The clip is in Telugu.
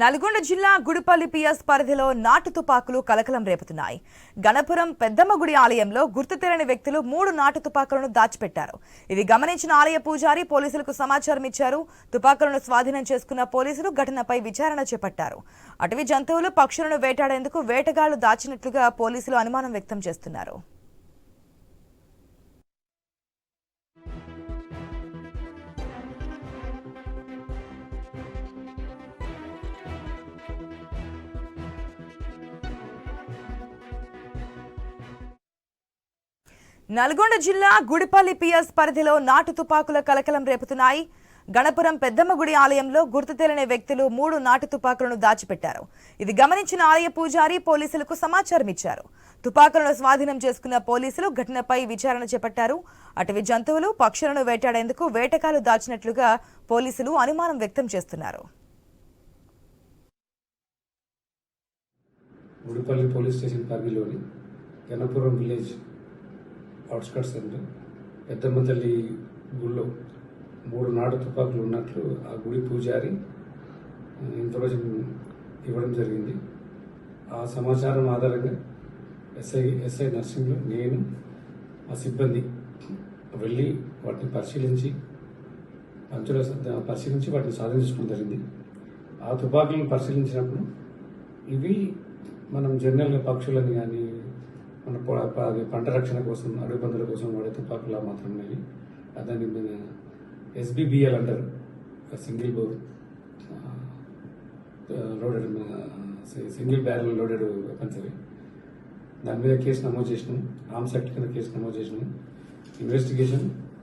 నల్గొండ జిల్లా గుడిపల్లి పిఎస్ పరిధిలో నాటు తుపాకులు కలకలం రేపుతున్నాయి. గణపురం పెద్దమ్మగుడి ఆలయంలో గుర్తు తెలియని వ్యక్తులు మూడు నాటు తుపాకులను దాచిపెట్టారు. ఇది గమనించిన ఆలయ పూజారి పోలీసులకు సమాచారం ఇచ్చారు. తుపాకులను స్వాధీనం చేసుకున్న పోలీసులు ఘటనపై విచారణ చేపట్టారు. అటవీ జంతువులు పక్షులను వేటాడేందుకు వేటగాళ్ళు దాచినట్లుగా పోలీసులు అనుమానం వ్యక్తం చేస్తున్నారు. నల్గొండ జిల్లా గుడిపల్లి పిఎస్ పరిధిలో నాటు తుపాకుల కలకలం రేపుతున్నాయి. గణపురం పెద్దమ్మగుడి ఆలయంలో గుర్తు తెలియని వ్యక్తులు మూడు నాటు తుపాకులను దాచిపెట్టారు. ఇది గమనించిన ఆలయ పూజారి పోలీసులకు సమాచారం ఇచ్చారు. తుపాకులను స్వాధీనం చేసుకున్న పోలీసులు ఘటనపై విచారణ చేపట్టారు. అటవీ జంతువులు పక్షులను వేటాడేందుకు వేటకాలు దాచినట్లుగా పోలీసులు అనుమానం వ్యక్తం చేస్తున్నారు. గుడిపల్లి పోలీస్ స్టేషన్ పరిధిలోని గణపురం విలేజ్ అవుట్స్కట్స్ సెంటర్ పెద్దమ్మ తల్లి గుడిలో మూడు నాడు తుపాకులు ఉన్నట్లు ఆ గుడి పూజారి ఇన్ఫర్మేషన్ ఇవ్వడం జరిగింది. ఆ సమాచారం ఆధారంగా ఎస్ఐ ఎస్ఐ నర్సింగ్లో నేను ఆ సిబ్బంది వెళ్ళి వాటిని పరిశీలించి పంచుల పరిశీలించి వాటిని సాధించడం జరిగింది. ఆ తుపాకులను పరిశీలించినప్పుడు ఇవి మనం జర్నల్ పక్షులని కానీ మన ప- పంట రక్షణ కోసం అడవి పందుల కోసం వాడే తుపాకులా మాత్రం ఉన్నాయి దాన్ని మన ఎస్బిబిఎల్ అంటారు. Single bore loaded single barrel loaded weapons అవి. దాని మీద కేసు నమోదు చేసినాం. ఆర్మ్స్ యాక్ట్ కింద కేసు నమోదు చేసినాం. ఇన్వెస్టిగేషన్